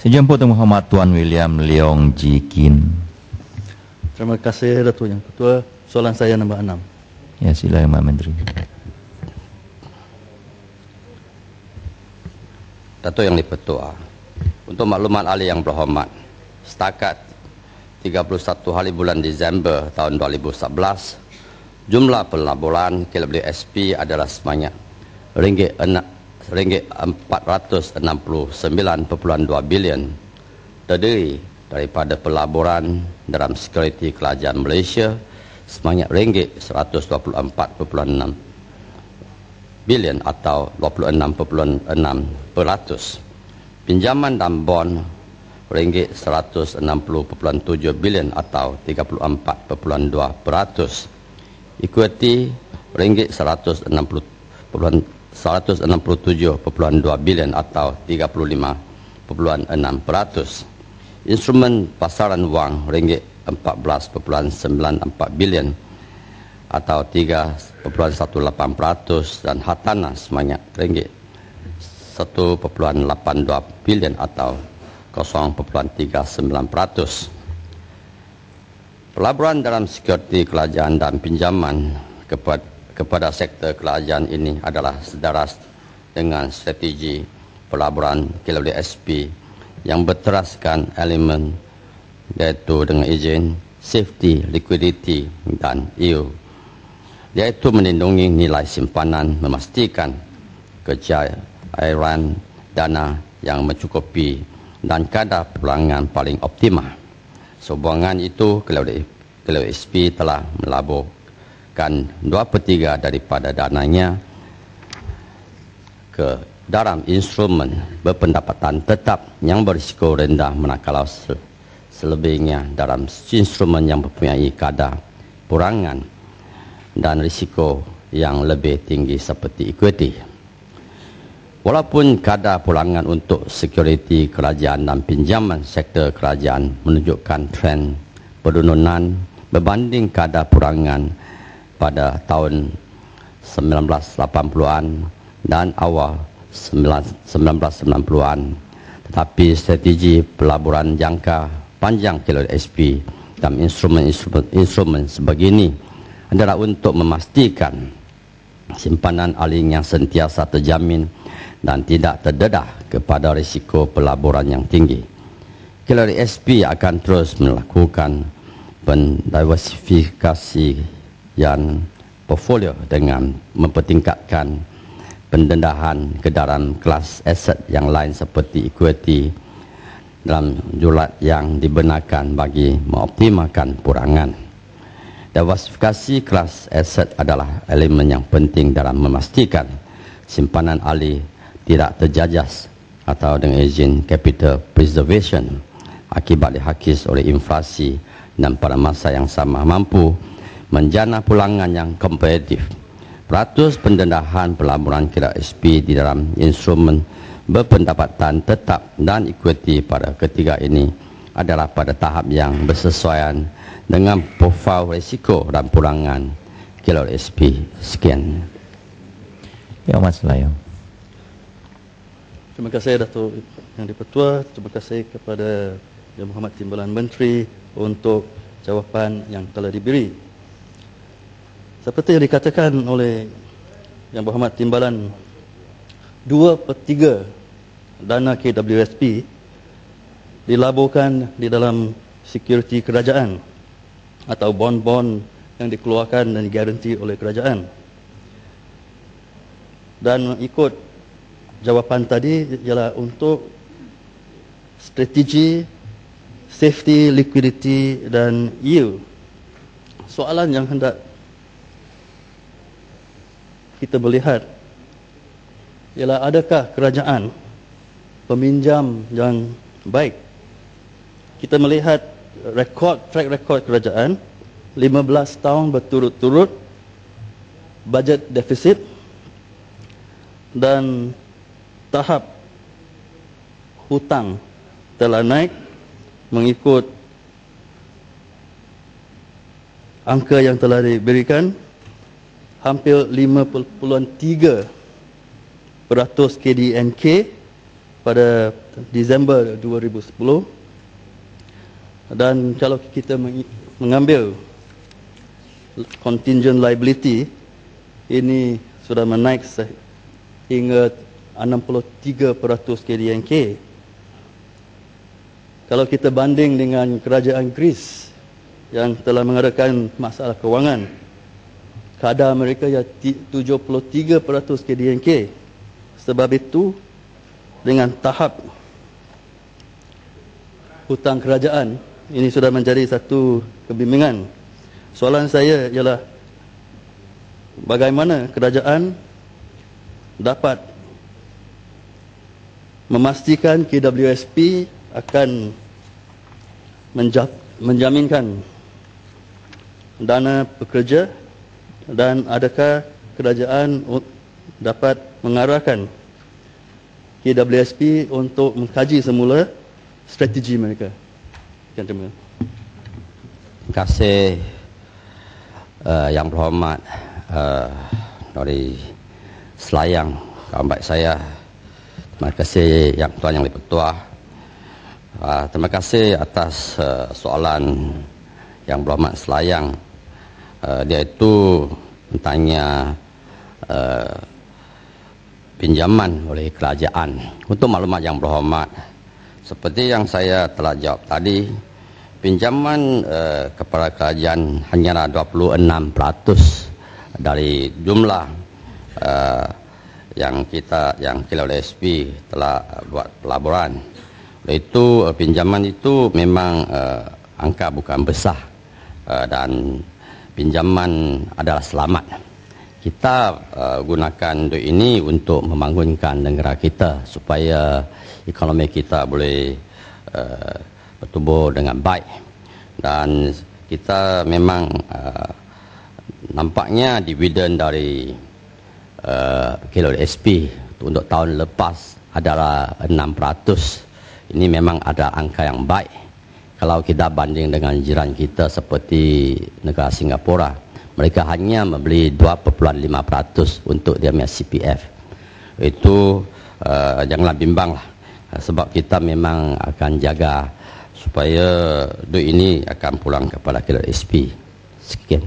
Sejemput Tuan Muhammad Tuan William Leong Jikin. Terima kasih Datuk Yang Ketua. Soalan saya nombor enam. Ya, silakan Pak Menteri. Datuk Yang Dipertua, untuk maklumat ahli yang berhormat, setakat 31 hari bulan Disember tahun 2011, jumlah pelaburan KWSP adalah sebanyak ringgit ringgit 469.2 bilion terdiri daripada pelaburan dalam sekuriti kerajaan Malaysia sebanyak ringgit 124.6 bilion atau 26.6 peratus. Pinjaman dan bon ringgit 160.7 bilion atau 34.2 peratus. Ikuti ringgit 160 167.2 bilion atau 35.6 peratus. Instrumen pasaran wang ringgit 14.94 bilion atau 3.18% dan hartanah sebanyak ringgit 1.82 bilion atau 0.39%. Pelaburan dalam sekuriti kerajaan dan pinjaman kepada, kepada sektor kerajaan ini adalah sedaras dengan strategi pelaburan KWSP yang berteraskan elemen iaitu dengan izin safety, liquidity dan yield yaitu melindungi nilai simpanan memastikan kejayaan dana yang mencukupi dan kadar pelangan paling optimal. Sobangan itu Kelewat SP telah melaburkan 2 per 3 daripada dananya ke dalam instrumen berpendapatan tetap yang berisiko rendah manakala selebihnya dalam instrumen yang mempunyai kadar purangan dan risiko yang lebih tinggi seperti equity. Walaupun kadar pulangan untuk sekuriti kerajaan dan pinjaman sektor kerajaan menunjukkan tren penurunan berbanding kadar pulangan pada tahun 1980-an dan awal 1990-an tetapi strategi pelaburan jangka panjang kilo SP dan instrumen-instrumen sebegini adalah untuk memastikan simpanan aling yang sentiasa terjamin dan tidak terdedah kepada risiko pelaburan yang tinggi. Kelari SP akan terus melakukan pendiversifikasi yang portfolio dengan mempertingkatkan pendendahan ke dalam kelas aset yang lain seperti equity dalam julat yang dibenarkan bagi mengoptimalkan purangan. Diversifikasi kelas aset adalah elemen yang penting dalam memastikan simpanan ahli tidak terjajas atau dengan izin capital preservation akibat dihakis oleh inflasi dan pada masa yang sama mampu menjana pulangan yang kompetitif. Peratus pendendahan pelaburan kira SP di dalam instrumen berpendapatan tetap dan equity pada ketiga ini adalah pada tahap yang bersesuaian dengan profil risiko dan pulangan kilo SP. Sekian. Ya, Mas Layong. Terima kasih Datuk Yang Dipertua. Terima kasih kepada Yang Muhammad Timbalan Menteri untuk jawapan yang telah diberi. Seperti yang dikatakan oleh Yang Muhammad Timbalan, 2 per 3 dana KWSP dilaburkan di dalam security kerajaan atau bon-bon yang dikeluarkan dan digaranti oleh kerajaan. Dan ikut jawapan tadi ialah untuk strategi safety, liquidity dan yield. Soalan yang hendak kita melihat ialah adakah kerajaan peminjam yang baik? Kita melihat rekod track record kerajaan 15 tahun berturut-turut budget defisit dan tahap hutang telah naik mengikut angka yang telah diberikan hampir 5.3 peratus KDNK pada Disember 2010 dan kalau kita mengambil contingent liability ini sudah menaik hingga 63% KDNK kalau kita banding dengan kerajaan Greece yang telah mengadakan masalah kewangan kadar mereka ya 73% KDNK sebab itu dengan tahap hutang kerajaan ini sudah menjadi satu kebimbangan. Soalan saya ialah bagaimana kerajaan dapat memastikan KWSP akan menjaminkan dana pekerja dan adakah kerajaan dapat mengarahkan KWSP untuk mengkaji semula strategi mereka. Terima kasih uh, yang berhormat uh, dari Selayang kawan saya. Terima kasih yang tuan yang lebih tua. Uh, terima kasih atas uh, soalan yang berhormat Selayang. Uh, dia bertanya uh, pinjaman oleh kerajaan. Untuk maklumat yang berhormat, seperti yang saya telah jawab tadi, pinjaman uh, kepada kerajaan hanyalah 26% dari jumlah uh, yang kita yang KLSP telah buat pelaburan. Itu pinjaman itu memang uh, angka bukan besar uh, dan pinjaman adalah selamat. Kita uh, gunakan duit ini untuk membangunkan negara kita supaya ekonomi kita boleh uh, bertumbuh dengan baik. Dan kita memang uh, nampaknya dividen dari uh, kilo SP untuk tahun lepas adalah 6%. Ini memang ada angka yang baik kalau kita banding dengan jiran kita seperti negara Singapura mereka hanya membeli 2.5% untuk dia punya CPF itu uh, janganlah bimbang lah. Sebab kita memang akan jaga supaya duit ini akan pulang kepada KLSP sekian